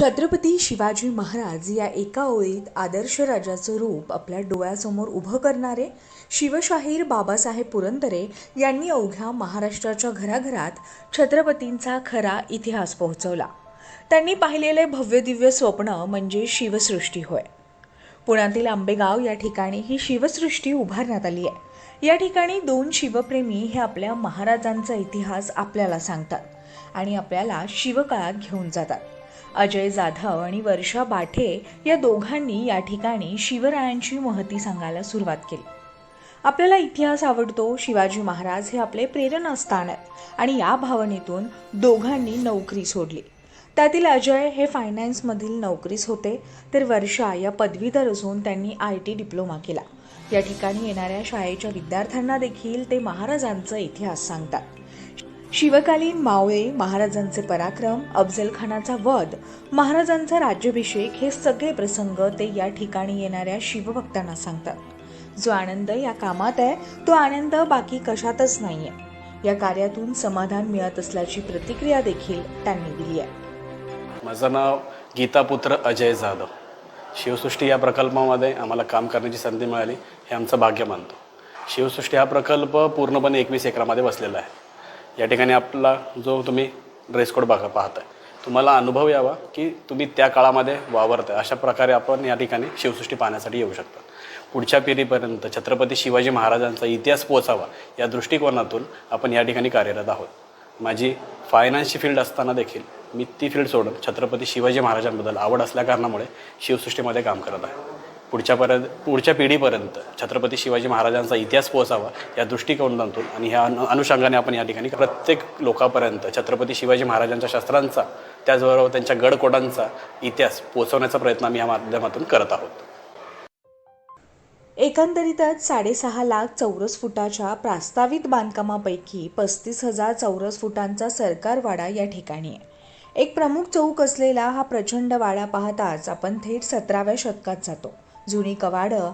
छत्रपती शिवाजी महाराज या एका ओळीत आदर्श राजाचं रूप आपल्या डोळ्यासमोर उभं करणारे शिवशाहीर बाबासाहेब पुरंदरे यांनी अवघ्या महाराष्ट्राच्या घराघरात छत्रपतींचा खरा इतिहास पोहोचवला. त्यांनी पाहिलेले भव्यदिव्य स्वप्न म्हणजे शिवसृष्टी होय. पुण्यातील आंबेगाव या ठिकाणी ही शिवसृष्टी उभारण्यात आली आहे. या ठिकाणी दोन शिवप्रेमी हे आपल्या महाराजांचा इतिहास आपल्याला सांगतात आणि आपल्याला शिवकाळात घेऊन जातात. अजय जाधव आणि वर्षा बाठे या दोघांनी या ठिकाणी शिवरायांची महती सांगायला सुरुवात केली. आपल्याला इतिहास आवडतो शिवाजी महाराज हे आपले प्रेरणास्थान आहेत आणि या भावनेतून दोघांनी नोकरी सोडली. त्यातील अजय हे फायनान्समधील नोकरीस होते तर वर्षा या पदवीधर असून त्यांनी आय टी डिप्लोमा केला. या ठिकाणी येणाऱ्या शाळेच्या विद्यार्थ्यांना देखील ते महाराजांचा इतिहास सांगतात. शिवकालीन मावळे महाराजांचे पराक्रम अफजलखानाचा वध महाराजांचा राज्याभिषेक हे सगळे प्रसंग ते या ठिकाणी येणाऱ्या शिवभक्तांना सांगतात. जो आनंद या कामात आहे तो आनंद बाकी कशातच नाही आहे या कार्यातून समाधान मिळत असल्याची प्रतिक्रिया देखील त्यांनी दिली आहे. माझं नाव गीतापुत्र अजय जाधव. शिवसृष्टी या प्रकल्पामध्ये आम्हाला काम करण्याची संधी मिळाली हे आमचं भाग्य मानतो. शिवसृष्टी हा प्रकल्प पूर्णपणे एकवीस एकरामध्ये बसलेला आहे. या ठिकाणी आपला जो तुम्ही ड्रेस कोड बघा पाहताय. तुम्हाला अनुभव यावा की तुम्ही त्या काळामध्ये वावरताय. अशा प्रकारे आपण या ठिकाणी शिवसृष्टी पाहण्यासाठी येऊ शकता. पुढच्या पिढीपर्यंत छत्रपती शिवाजी महाराजांचा इतिहास पोचावा या दृष्टिकोनातून आपण या ठिकाणी कार्यरत आहोत. माझी फायनान्सची फील्ड असताना देखील मी ती फील्ड सोडून छत्रपती शिवाजी महाराजांबद्दल आवड असल्याकारणामुळे शिवसृष्टीमध्ये काम करत आहे. पुढच्यापर्यंत पुढच्या पिढीपर्यंत छत्रपती शिवाजी महाराजांचा इतिहास पोहोचावा या दृष्टिकोनातून आणि ह्या अनु अनुषंगाने आपण या ठिकाणी प्रत्येक लोकांपर्यंत छत्रपती शिवाजी महाराजांच्या शस्त्रांचा त्याचबरोबर त्यांच्या गडकोटांचा इतिहास पोहोचवण्याचा प्रयत्न आम्ही या माध्यमातून करत आहोत. एकंदरीतच साडेसहा लाख चौरस फुटाच्या प्रास्तावित बांधकामापैकी पस्तीस हजार चौरस फुटांचा सरकारवाडा या ठिकाणी आहे. एक प्रमुख चौक असलेला हा प्रचंड वाडा पाहताच आपण थेट सतराव्या शतकात जातो. जुनी कवाडं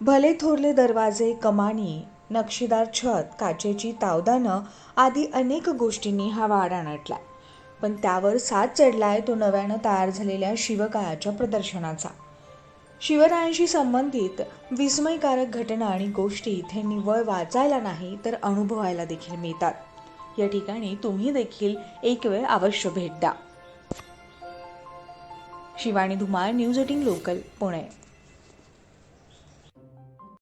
भले थोरले दरवाजे कमानी नक्षीदार छत काचेची तावदानं आदी अनेक गोष्टींनी हा वाडा नटला. पण त्यावर साथ चढलाय तो नव्यानं तयार झालेल्या शिवकाळाच्या प्रदर्शनाचा. शिवरायांशी संबंधित विस्मयकारक घटना आणि गोष्टी इथे निव्वळ वाचायला नाही तर अनुभवायला देखील मिळतात. या ठिकाणी तुम्ही देखील एक वेळ अवश्य भेट द्या. Shivani Dhumal news eighteen local Pune.